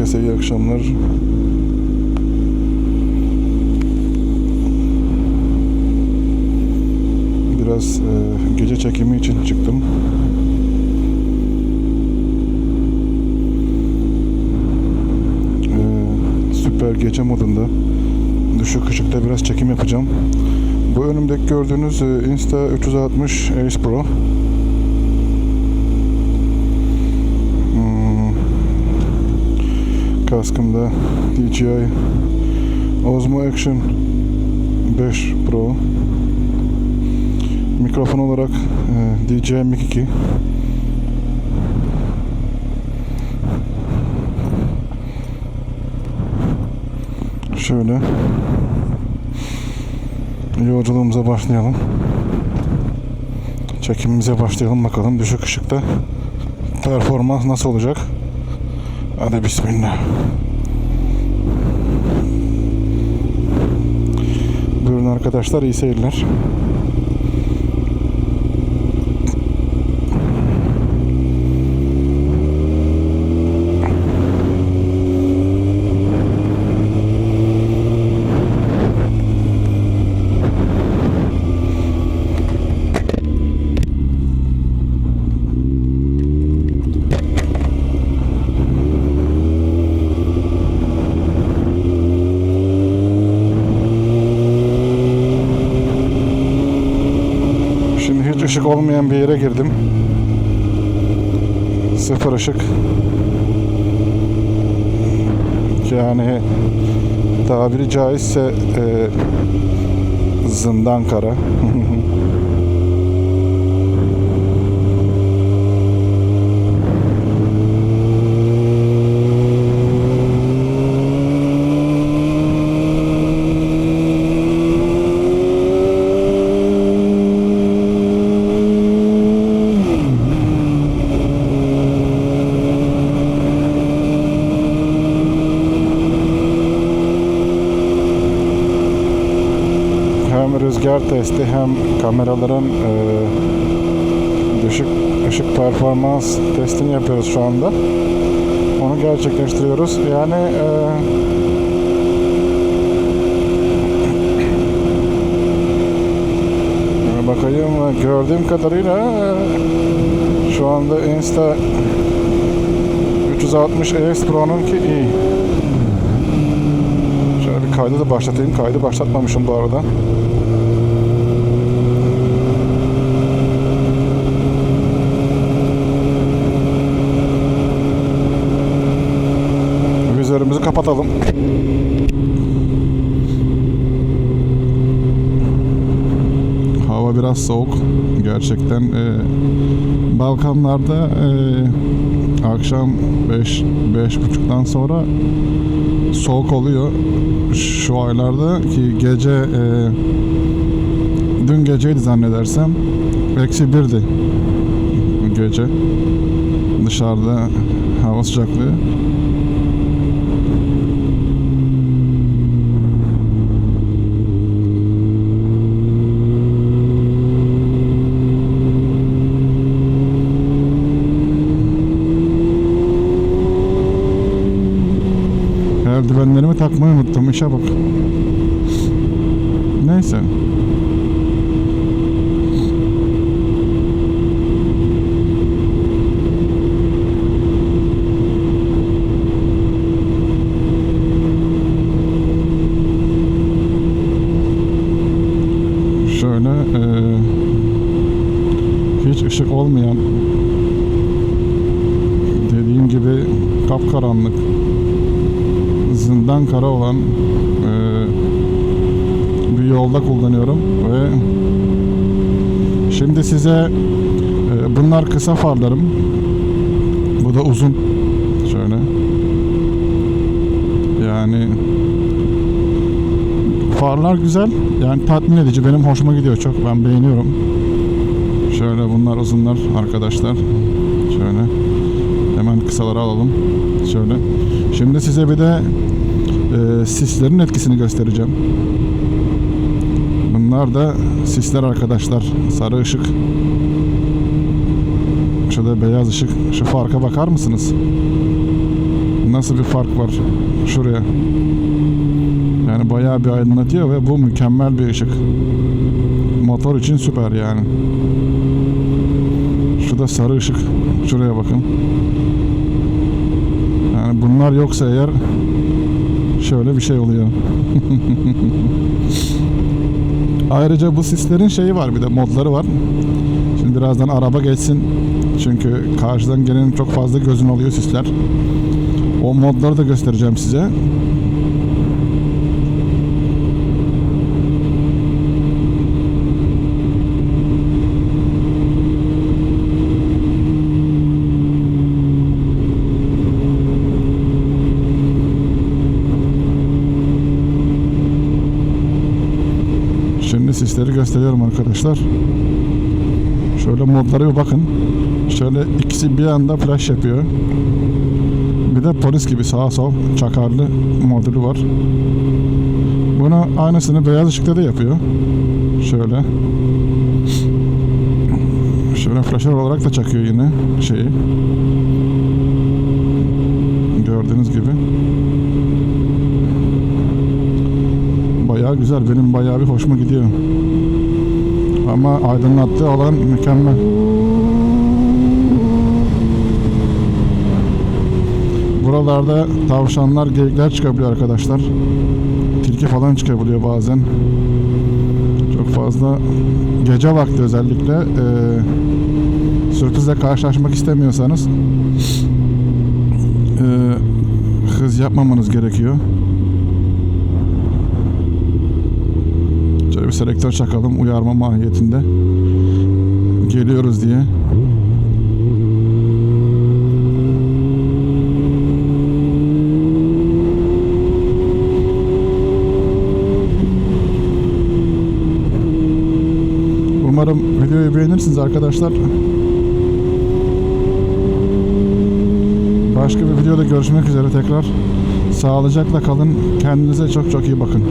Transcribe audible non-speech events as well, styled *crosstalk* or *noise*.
Herkese iyi akşamlar. Biraz e, gece çekimi için çıktım. E, süper gece modunda. Düşük ışıkta biraz çekim yapacağım. Bu önümdeki gördüğünüz e, Insta 360 Ace Pro. Kaskımda DJI Osmo Action 5 Pro. Mikrofon olarak e, DJI Mic 2. Şöyle yolculuğumuza başlayalım. Çekimimize başlayalım bakalım düşük ışıkta performans nasıl olacak? Hadi bismillah. Buyurun arkadaşlar iyi seyirler. Şimdi hiç ışık olmayan bir yere girdim. Sıfır ışık. Yani tabiri caizse e, zindan kara. *laughs* hem rüzgar testi hem kameraların e, düşük ışık performans testini yapıyoruz şu anda. Onu gerçekleştiriyoruz. Yani e, bakayım gördüğüm kadarıyla e, şu anda Insta 360 EX Pro'nunki iyi. Şöyle bir kaydı da başlatayım. Kaydı başlatmamışım bu arada. Kapatalım. Hava biraz soğuk. Gerçekten e, Balkanlarda e, akşam 5 beş buçuktan sonra soğuk oluyor. Şu aylarda ki gece e, dün geceydi zannedersem eksi birdi gece dışarıda hava sıcaklığı. Eldivenlerimi takmayı unuttum. İşe bak. Neyse. Şöyle eee, hiç ışık olmayan dediğim gibi kapkaranlık zindan kara olan eee, bir yolda kullanıyorum ve şimdi size eee, bunlar kısa farlarım. Bu da uzun. Şöyle. Yani farlar güzel. Yani tatmin edici. Benim hoşuma gidiyor çok. Ben beğeniyorum. Şöyle bunlar uzunlar arkadaşlar. Şöyle. Hemen kısaları alalım. Şöyle. Şimdi size bir de e, sislerin etkisini göstereceğim. Bunlar da sisler arkadaşlar. Sarı ışık. Şurada beyaz ışık. Şu farka bakar mısınız? nasıl bir fark var şuraya. Yani bayağı bir aydınlatıyor ve bu mükemmel bir ışık. Motor için süper yani. Şu da sarı ışık. Şuraya bakın. Yani bunlar yoksa eğer şöyle bir şey oluyor. *laughs* Ayrıca bu sislerin şeyi var bir de modları var. Şimdi birazdan araba geçsin. Çünkü karşıdan gelenin çok fazla gözünü alıyor sisler. O modları da göstereceğim size. Şimdi sisleri gösteriyorum arkadaşlar. Şöyle modlara bir bakın. Şöyle ikisi bir anda flash yapıyor. Bir de polis gibi sağa sol çakarlı modülü var. Bunu aynısını beyaz ışıkta da yapıyor. Şöyle. Şöyle flasher olarak da çakıyor yine şeyi. Gördüğünüz gibi. Bayağı güzel. Benim bayağı bir hoşuma gidiyor. Ama aydınlattığı alan mükemmel. Buralarda tavşanlar, geyikler çıkabiliyor arkadaşlar. Tilki falan çıkabiliyor bazen. Çok fazla gece vakti özellikle eee sürprizle karşılaşmak istemiyorsanız eee, hız yapmamanız gerekiyor. Bir selektör çakalım uyarma mahiyetinde. Geliyoruz diye. Umarım videoyu beğenirsiniz arkadaşlar. Başka bir videoda görüşmek üzere tekrar. Sağlıcakla kalın. Kendinize çok çok iyi bakın.